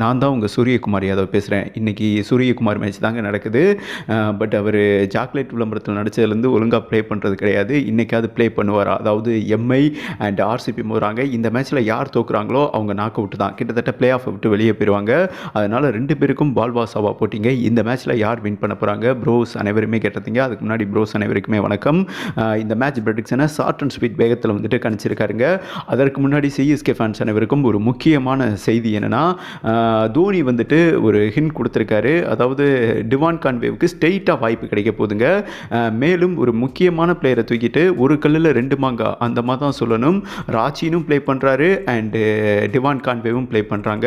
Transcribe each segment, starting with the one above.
நான் தான் உங்கள் சூரியகுமார் யாதவ் பேசுகிறேன் இன்றைக்கி சூரியகுமார் மேட்ச் தாங்க நடக்குது. பட் அவர் சாக்லேட் விளம்பரத்தில் நடித்ததுலேருந்து ஒழுங்காக ப்ளே பண்ணுறது கிடையாது. இன்றைக்காவது ப்ளே பண்ணுவார்? அதாவது எம்ஐ அண்ட் ஆர்சிபி போகிறாங்க இந்த மேட்ச்சில் யார் தோக்குறாங்களோ அவங்க நாக் அவுட் தான். கிட்டத்தட்ட ப்ளே ஆஃப் விட்டு வெளியே போயிடுவாங்க அதனால் ரெண்டு பேருக்கும் பால் வாசாவா போட்டிங்க. இந்த மேட்ச்சில் யார் வின் பண்ண போகிறாங்க ப்ரோஸ் அனைவருமே கேட்டதுங்க அதுக்கு முன்னாடி ப்ரோஸ் அனைவருக்குமே வணக்கம். இந்த மேட்ச் ப்ரெடிக்ஷனை ஷார்ட் அண்ட் ஸ்வீட் வேகத்தில் வந்துட்டு கணிச்சிருக்காருங்க. அதற்கு முன்னாடி சிஎஸ்கே ஃபேன்ஸ் அனைவருக்கும் ஒரு முக்கியமான செய்தி என்னென்னா தோனி வந்துட்டு ஒரு ஹிண்ட் கொடுத்துருக்காரு. அதாவது டிவான் கான்வேவுக்கு ஸ்ட்ரெயிட்டாக வாய்ப்பு கிடைக்க போதுங்க மேலும் ஒரு முக்கியமான பிளேயரை தூக்கிட்டு ஒரு கல்லில் ரெண்டு மாங்கா அந்த மாதிரி தான் சொல்லணும். ராச்சினும் ப்ளே பண்ணுறாரு அண்டு டிவான் கான்வேவும் ப்ளே பண்ணுறாங்க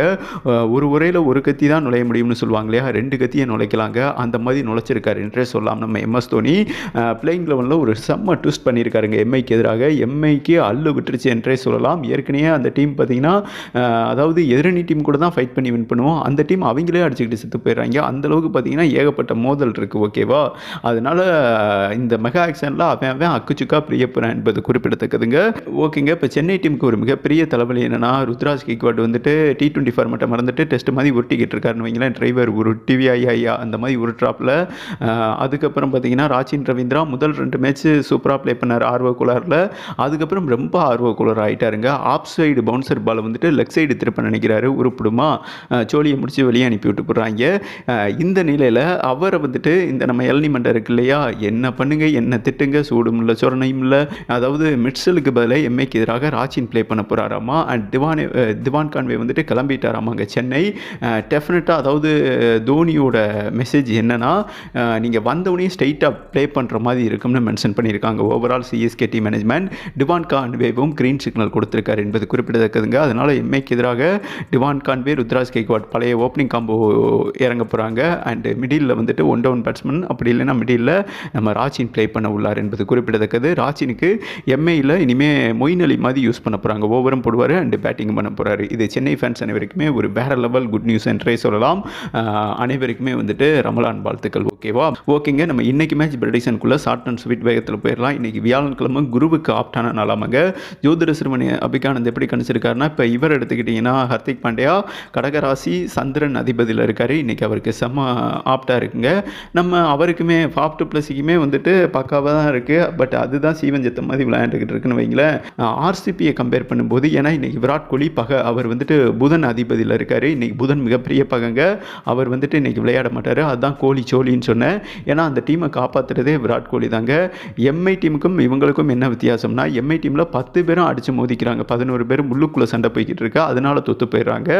ஒரு உரையில் ஒரு கத்தி தான் நுழைய முடியும்னு சொல்லுவாங்க இல்லையா? ரெண்டு கத்தியை நுழைக்கலாங்க. அந்த மாதிரி நுழைச்சிருக்காரு என்றே சொல்லலாம் நம்ம எம்எஸ் தோனி. பிளேயிங் லெவனில் ஒரு செம்ம ட்விஸ்ட் பண்ணியிருக்காருங்க. எம்ஐக்கு எதிராக எம்ஐக்கு அல்லு விட்டுருச்சு என்றே சொல்லலாம். ஏற்கனவே அந்த டீம் பார்த்தீங்கன்னா அதாவது எதிரணி டீம் கூட தான் ஃபைட் பண்ணி வின் பண்ணுவோம். அந்த டீம் அவங்களே அடிச்சுக்கிட்டு செத்து போயிடுறாங்க. அந்த அளவுக்கு பார்த்தீங்கன்னா ஏகப்பட்ட மோதல் இருக்குது ஓகேவா அதனால் இந்த மெகா ஆக்ஷனில் அவன் அவன் அக்குச்சுக்கா பிரியப்புறான் என்பது குறிப்பிடத்தக்கதுங்க. ஓகேங்க இப்போ சென்னை டீமுக்கு ஒரு மிகப்பெரிய தலைவலி என்னன்னா ருத்ராஜ் கேக்வாட் வந்துட்டு டி டுவெண்ட்டி ஃபார்மேட்டை மறந்துட்டு டெஸ்ட் மாதிரி உருட்டிக்கிட்டு இருக்காருன்னு வைங்களேன். டிரைவர் உருட்டிவி ஐயா ஐயா அந்த மாதிரி உருட்ராப்பில் அதுக்கப்புறம் பார்த்தீங்கன்னா ராச்சின் ரவீந்திரா முதல் ரெண்டு மேட்ச் சூப்பராக ப்ளே பண்ணார் ஆர்வ குளரில் அதுக்கப்புறம் ரொம்ப ஆர்வ குளர் ஆகிட்டாருங்க ஆப் சைடு பவுன்சர் பால் வந்துட்டு லெக் சைடு திருப்ப நினைக்கிறாரு. உருப்பிடுமா? ஜோலியை முடித்து வெளியே அனுப்பி விட்டு போடுறாங்க இந்த நிலையில் அவரை வந்துட்டு இந்த நம்ம எல்னி இருக்கு இல்லையா? என்ன பண்ணுங்க? என்ன திட்டுங்க? சூடும் இல்லை சொரணையும் இல்லை. அதாவது மிட்சலுக்கு பதிலாக எம்ஏக்கு எதிராக ராச்சின் ப்ளே பண்ண போகிறாராமா அண்ட் திவான் திவான் கான்வே வந்துட்டு கிளம்பிட்டாராமாங்க சென்னை? டெஃபினட்டாக அதாவது தோனியோட மெசேஜ் என்னன்னா நீங்கள் வந்தவொடனே ஸ்ட்ரைட்டாக ப்ளே பண்ணுற மாதிரி இருக்கும்னு மென்ஷன் பண்ணியிருக்காங்க. ஓவரால் சிஎஸ்கே டி மேனேஜ்மெண்ட் டிவான் கான்வேவும் க்ரீன் சிக்னல் கொடுத்துருக்காரு என்பது குறிப்பிடத்தக்கதுங்க. அதனால் எம்ஐக்கு எதிராக டிவான் கான்வே ருத்ரா ருத்ராஜ் கேக்வாட் பழைய ஓப்பனிங் காம்போ இறங்க போகிறாங்க அண்டு மிடில் வந்துட்டு ஒன் டவுன் பேட்ஸ்மேன் அப்படி இல்லைன்னா மிடில் நம்ம ராச்சின் ப்ளே பண்ண உள்ளார் என்பது குறிப்பிடத்தக்கது. ராச்சினுக்கு எம்ஐயில் இனிமேல் மொயின் அலி மாதிரி யூஸ் பண்ண போகிறாங்க ஓவரும் போடுவார் அண்ட் பேட்டிங் பண்ண போகிறாரு இது சென்னை ஃபேன்ஸ் அனைவருக்குமே ஒரு வேற லெவல் குட் நியூஸ் என்றே சொல்லலாம். அனைவருக்குமே வந்துட்டு ரமலான் வாழ்த்துக்கள். ஓகேவா ஓகேங்க நம்ம இன்னைக்கு மேட்ச் ப்ரெடிஷனுக்குள்ளே ஷார்ட் அண்ட் ஸ்வீட் வேகத்தில் போயிடலாம் இன்றைக்கி வியாழக்கிழமை குருவுக்கு ஆப்டான நாளாமங்க ஜோதிட சிறுமணி அபிகானந்த் எப்படி கணிச்சிருக்காருன்னா இப்போ இவர் எடுத்துக்கிட்டிங்கன்னா ஹர்திக் பாண்டியா கடகராசி சந்திரன் அதிபதியில் இருக்கார். இன்றைக்கி அவருக்கு செம்ம ஆப்டாக இருக்குங்க. நம்ம அவருக்குமே ஃபாப் டு வந்துட்டு பக்காவாக தான் இருக்குது பட் அதுதான் சீவஞ்சத்த மாதிரி விளையாண்டுக்கிட்டு இருக்குன்னு வைங்களேன். ஆர்சிபியை கம்பேர் பண்ணும்போது ஏன்னா இன்றைக்கி விராட் கோலி பகை அவர் வந்துட்டு புதன் அதிபதியில் இருக்கார். இன்றைக்கி புதன் மிகப்பெரிய பகங்க. அவர் வந்துட்டு இன்றைக்கி விளையாட மாட்டார். அதுதான் கோலி சோலின்னு சொன்னேன். ஏன்னா அந்த டீமை காப்பாற்றுறதே விராட் கோலி தாங்க. எம்ஐ டீமுக்கும் இவங்களுக்கும் என்ன வித்தியாசம்னா எம்ஐ டீமில் பத்து பேரும் அடித்து மோதிக்கிறாங்க. பதினோரு பேரும் முள்ளுக்குள்ளே சண்டை போய்கிட்டு இருக்கு. அதனால தொத்து போயிடுறாங்க.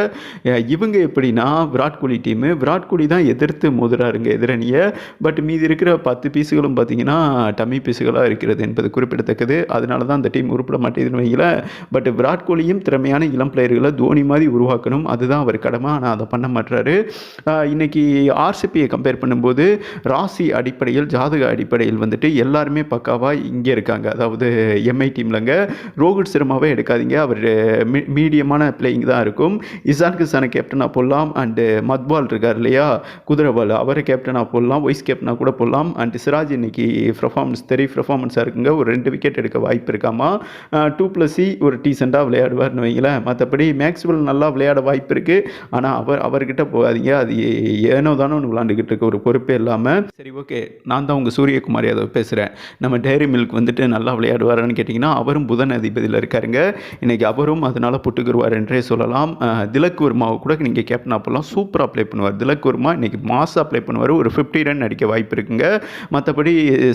இவங்க எப்படின்னா விராட் கோலி டீமு விராட் கோலி தான் எதிர்த்து மோதுறாருங்க எதிரணியை. பட் மீதி இருக்கிற பத்து பீஸுகளும் பார்த்தீங்கன்னா டம்மி பீஸுகளாக இருக்கிறது என்பது குறிப்பிடத்தக்கது. அதனால தான் அந்த டீம் உருப்பிட மாட்டேதுன்னு வைங்கள. பட் விராட் கோலியும் திறமையான இளம் பிளேயர்களை தோனி மாதிரி உருவாக்கணும். அதுதான் அவர் கடமை. ஆனால் அதை பண்ண மாட்டுறாரு இன்றைக்கி இன்னைக்கு ஆர்சிபியை கம்பேர் பண்ணும்போது ராசி அடிப்படையில் ஜாதக அடிப்படையில் வந்துட்டு எல்லாருமே பக்காவாக இங்கே இருக்காங்க. அதாவது எம்ஐ டீம்லங்க ரோஹித் சர்மாவே எடுக்காதீங்க. அவர் மீடியமான பிளேயிங் தான் இருக்கும். இசான் கிசானுக்கு கேப்டனாக போடலாம் அண்டு மத்பால் இருக்கார் இல்லையா? குதிரைபால் அவரை கேப்டனாக போடலாம் வைஸ் கேப்டனாக கூட போடலாம். அண்ட் சிராஜ் இன்னைக்கு பர்ஃபார்மன்ஸ் தெரிய பர்ஃபார்மன்ஸாக இருக்குங்க. ஒரு ரெண்டு விக்கெட் எடுக்க வாய்ப்பு இருக்காமா? டூ ப்ளஸ் சி ஒரு டீசெண்டாக விளையாடுவார்னு வைங்களேன். மற்றபடி மேக்ஸ்வெல் நல்லா விளையாட வாய்ப்பு இருக்குது ஆனால் அவர் அவர்கிட்ட போகாதீங்க அது ஏனோ தானோ ஒன்று விளாண்டுக்கிட்டு இருக்க. ஒரு பொறுப்பே இல்லாமல் சரி ஓகே நான் தான் உங்கள் சூரியகுமார் யாதவ் பேசுகிறேன் நம்ம டேரி மில்க் வந்துட்டு நல்லா விளையாடுவாரான்னு கேட்டிங்கன்னா அவரும் புதன் அதிபதியில் இருக்காருங்க. இன்றைக்கி அவரும் அதனால் புட்டுக்குருவார் என்றே சொல்லலாம். அஹ், திலக் வர்மாவை கூட நீங்கள் கேப்டன் அப்போல்லாம் சூப்பராக அப்ளை பண்ணுவார். திலக் குர்மா இன்னைக்கு மாஸ் அப்ளை பண்ணுவார். ஒரு ஃபிஃப்டி ரன் அடிக்க வாய்ப்பு இருக்குங்க. மற்றபடி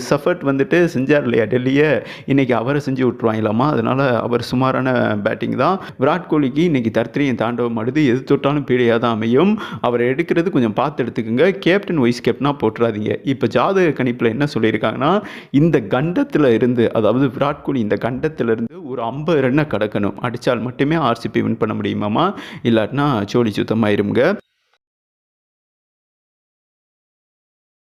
சஃபர்ட் வந்துட்டு செஞ்சார் இல்லையா டெல்லியை? இன்றைக்கி அவரை செஞ்சு விட்ருவாங்களாமா அதனால் அவர் சுமாரான பேட்டிங் தான். விராட் கோலிக்கு இன்றைக்கி தர்த்திரியம் தாண்டவம் அடுது எது தொட்டாலும் பீடையாக தான் அமையும். அவர் எடுக்கிறது கொஞ்சம் பார்த்து எடுத்துக்கோங்க. கேப்டன் வைஸ் கேப்டனாக போட்டுறாதீங்க இப்போ ஜாதக கணிப்பில் என்ன சொல்லியிருக்காங்கன்னா இந்த கண்டத்தில் இருந்து அதாவது விராட் கோலி இந்த கண்டத்தில் இருந்து ஒரு ஐம்பது ரன்னை கடக்கணும். அடித்தால் மட்டுமே ஆர்சிபி வின் பண்ண முடியுமாமா? இல்லாட்டினா சோழி சுத்தமாயிருங்க